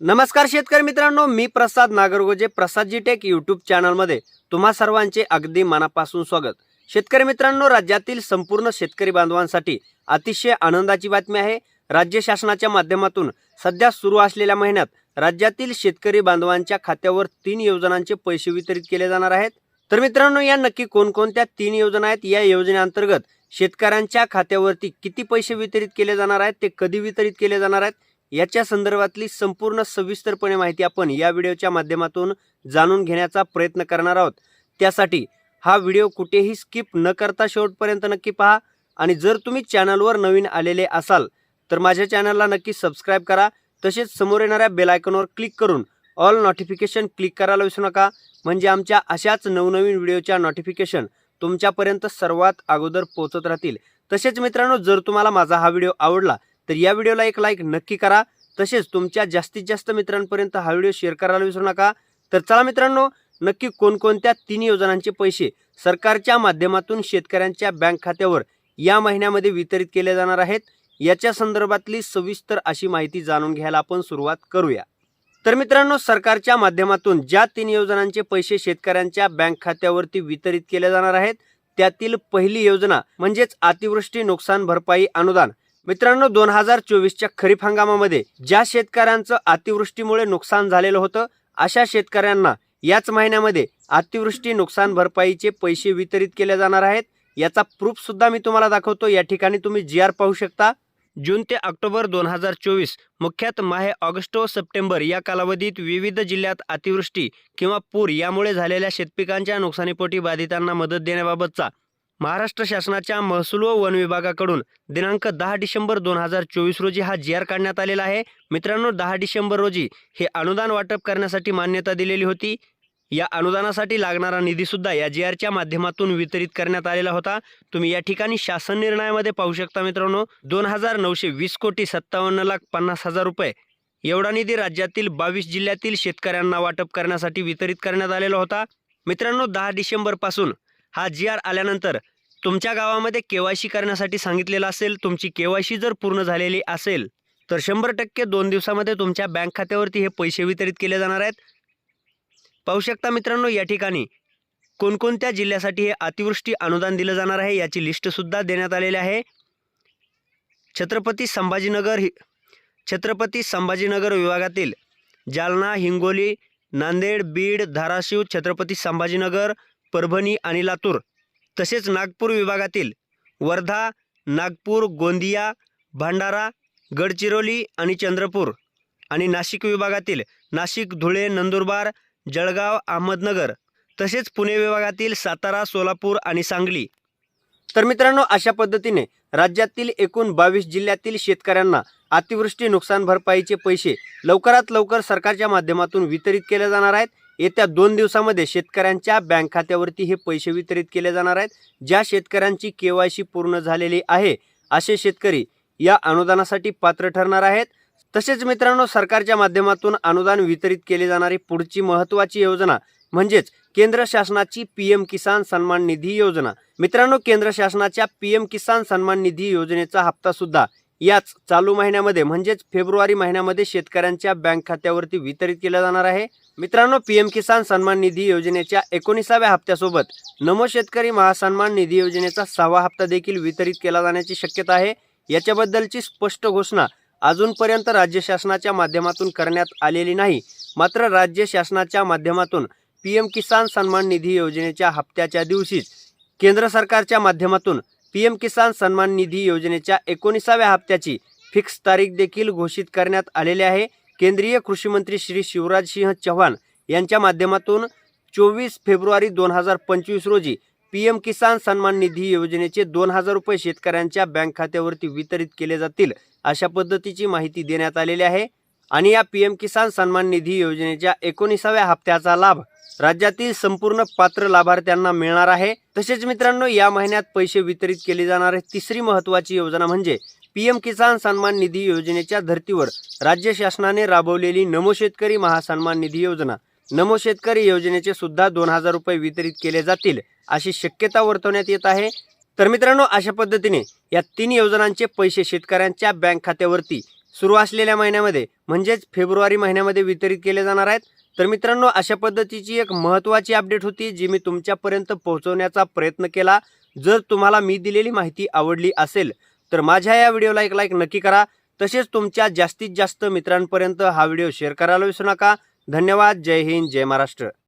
नमस्कार शेतकरी मित्रांनो मी प्रसाद नागरगोजे प्रसादजी टेक यूट्यूब चॅनलमध्ये तुम्हा सर्वांचे अगदी मनापासून स्वागत. शेतकरी मित्रांनो राज्यातील संपूर्ण शेतकरी बांधवांसाठी अतिशय आनंदाची बातमी आहे. राज्य शासनाच्या माध्यमातून सध्या सुरू असलेल्या महिन्यात राज्यातील शेतकरी बांधवांच्या खात्यावर तीन योजनांचे पैसे वितरित केले जाणार आहेत. तर मित्रांनो या नक्की कोणकोणत्या तीन योजना आहेत? या योजनेअंतर्गत शेतकऱ्यांच्या खात्यावरती किती पैसे वितरित केले जाणार आहेत? ते कधी वितरित केले जाणार आहेत? याच्या संदर्भातली संपूर्ण सविस्तरपणे माहिती आपण या व्हिडिओच्या माध्यमातून जाणून घेण्याचा प्रयत्न करणार आहोत. त्यासाठी हा व्हिडिओ कुठेही स्किप न करता शेवटपर्यंत नक्की पहा आणि जर तुम्ही चॅनलवर नवीन आलेले असाल तर माझ्या चॅनलला नक्की सबस्क्राईब करा. तसेच समोर येणाऱ्या बेलायकनवर क्लिक करून ऑल नोटिफिकेशन क्लिक करायला विसरू नका. म्हणजे आमच्या अशाच नवनवीन व्हिडिओच्या नोटिफिकेशन तुमच्यापर्यंत सर्वात अगोदर पोहोचत राहतील. तसेच मित्रांनो जर तुम्हाला माझा हा व्हिडिओ आवडला तर या व्हिडिओला एक लाईक नक्की करा. तसेच तुमच्या जास्तीत जास्त मित्रांपर्यंत हा व्हिडिओ शेअर करायला विसरू नका. तर चला मित्रांनो नक्की कोणकोणत्या तीन योजनांचे पैसे सरकारच्या माध्यमातून शेतकऱ्यांच्या बँक खात्यावर या महिन्यामध्ये वितरित केले जाणार आहेत? याच्या संदर्भातली सविस्तर अशी माहिती जाणून घ्यायला आपण सुरुवात करूया. तर मित्रांनो सरकारच्या माध्यमातून ज्या तीन योजनांचे पैसे शेतकऱ्यांच्या बँक खात्यावरती वितरित केले जाणार आहेत त्यातील पहिली योजना म्हणजेच अतिवृष्टी नुकसान भरपाई अनुदान मित्रांनो दोन हजार चोवीसच्या खरीप हंगामामध्ये ज्या शेतकऱ्यांचं अतिवृष्टीमुळे नुकसान झालेलं होतं अशा शेतकऱ्यांना याच महिन्यामध्ये अतिवृष्टी नुकसान भरपाईचे पैसे वितरित केले जाणार आहेत. याचा प्रूफ सुद्धा मी तुम्हाला दाखवतो. या ठिकाणी तुम्ही जी आर पाहू शकता. जून ते ऑक्टोबर दोन हजार चोवीस मुख्यत माहे ऑगस्ट व सप्टेंबर या कालावधीत विविध जिल्ह्यात अतिवृष्टी किंवा पूर यामुळे झालेल्या शेतपिकांच्या नुकसानीपोटी बाधितांना मदत देण्याबाबतचा महाराष्ट्र शासनाच्या महसूल व वन विभागाकडून दिनांक दहा डिसेंबर दोन हजार चोवीस रोजी हा जी आर काढण्यात आलेला आहे. मित्रांनो दहा डिसेंबर रोजी हे अनुदान वाटप करण्यासाठी मान्यता दिलेली होती. या अनुदानासाठी लागणारा निधीसुद्धा या जी आरच्या माध्यमातून वितरित करण्यात आलेला होता. तुम्ही या ठिकाणी शासन निर्णयामध्ये पाहू शकता मित्रांनो दोन हजार नऊशे वीस कोटी सत्तावन्न लाख पन्नास हजार रुपये. एवढा निधी राज्यातील बावीस जिल्ह्यातील शेतकऱ्यांना वाटप करण्यासाठी वितरित करण्यात आलेला होता. मित्रांनो दहा डिसेंबरपासून हा जी आर आल्यानंतर तुमच्या गावामध्ये केवायसी करण्यासाठी सांगितलेलं असेल तुमची केवायसी जर पूर्ण झालेली असेल तर शंभर टक्के दोन दिवसामध्ये तुमच्या बँक खात्यावरती हे पैसे वितरित केले जाणार आहेत. पाहू शकता मित्रांनो या ठिकाणी कोणकोणत्या जिल्ह्यासाठी हे अतिवृष्टी अनुदान दिलं जाणार आहे याची लिस्टसुद्धा देण्यात आलेली आहे. छत्रपती संभाजीनगर हि छत्रपती संभाजीनगर विभागातील जालना हिंगोली नांदेड बीड धाराशिव छत्रपती संभाजीनगर परभणी आणि लातूर तसेच नागपूर विभागातील वर्धा नागपूर गोंदिया भंडारा गडचिरोली आणि चंद्रपूर आणि नाशिक विभागातील नाशिक धुळे नंदुरबार जळगाव अहमदनगर तसेच पुणे विभागातील सातारा सोलापूर आणि सांगली. तर मित्रांनो अशा पद्धतीने राज्यातील एकूण बावीस जिल्ह्यातील शेतकऱ्यांना अतिवृष्टी नुकसान भरपाईचे पैसे लवकरात लवकर सरकारच्या माध्यमातून वितरित केले जाणार आहेत. येत्या दोन दिवसामध्ये शेतकऱ्यांच्या बँक खात्यावरती हे पैसे वितरित केले जाणार आहेत ज्या शेतकऱ्यांची केवायसी पूर्ण झालेली आहे असे शेतकरी या अनुदानासाठी पात्र ठरणार आहेत. तसेच मित्रांनो सरकारच्या माध्यमातून अनुदान वितरित केली जाणारी पुढची महत्त्वाची योजना म्हणजेच केंद्र शासनाची पी एम किसान सन्मान निधी योजना. मित्रांनो केंद्र शासनाच्या पी एम किसान सन्मान निधी योजनेचा हप्ता सुद्धा याच चालू महिन्यामध्ये म्हणजेच फेब्रुवारी महिन्यामध्ये शेतकऱ्यांच्या बँक खात्यावरती वितरित केला जाणार आहे. मित्रांनो पी एम किसान सन्मान निधी योजनेच्या एकोणीसाव्या हप्त्यासोबत नमो शेतकरी महासन्मान निधी योजनेचा सहावा हप्ता देखील वितरित केला जाण्याची शक्यता आहे. याच्याबद्दलची स्पष्ट घोषणा अजूनपर्यंत राज्य शासनाच्या माध्यमातून करण्यात आलेली नाही. मात्र राज्य शासनाच्या माध्यमातून पी एम किसान सन्मान निधी योजनेच्या हप्त्याच्या दिवशीच केंद्र सरकारच्या माध्यमातून पी एम किसान सन्मान निधी योजनेच्या एकोणीसाव्या हप्त्याची फिक्स तारीख देखील घोषित करण्यात आलेली आहे. केंद्रीय कृषी मंत्री श्री शिवराज सिंह चौहान यांच्या माध्यमातून चोवीस फेब्रुवारी दोन हजार पंचवीस रोजी पी एम किसान सन्मान निधी योजनेचे दोन हजार रुपये शेतकऱ्यांच्या बँक खात्यावरती वितरित केले जातील अशा पद्धतीची माहिती देण्यात आलेली आहे. आणि या पी एम किसान सन्मान निधी योजनेच्या एकोणीसाव्या हप्त्याचा लाभ राज्यातील संपूर्ण पात्र लाभार्थ्यांना मिळणार आहे. तसेच मित्रांनो या महिन्यात पैसे वितरित केले जाणारे तिसरी महत्त्वाची योजना म्हणजे पी एम किसान सन्मान निधी योजनेच्या धर्तीवर राज्य शासनाने राबवलेली नमो शेतकरी महासन्मान निधी योजना. नमो शेतकरी योजनेचे सुद्धा दोन हजार रुपये वितरित केले जातील अशी शक्यता वर्तवण्यात येत आहे. तर मित्रांनो अशा पद्धतीने या तीन योजनांचे पैसे शेतकऱ्यांच्या बँक खात्यावरती सुरू असलेल्या महिन्यामध्ये म्हणजेच फेब्रुवारी महिन्यामध्ये वितरित केले जाणार आहेत. तर मित्रांनो अशा पद्धतीची एक महत्त्वाची अपडेट होती जी मी तुमच्यापर्यंत पोहोचवण्याचा प्रयत्न केला. जर तुम्हाला मी दिलेली माहिती आवडली असेल तर माझ्या या व्हिडिओला एक लाईक नक्की करा. तसेच तुमच्या जास्तीत जास्त मित्रांपर्यंत हा व्हिडिओ शेअर करायला विसरू नका. धन्यवाद. जय हिंद. जय महाराष्ट्र.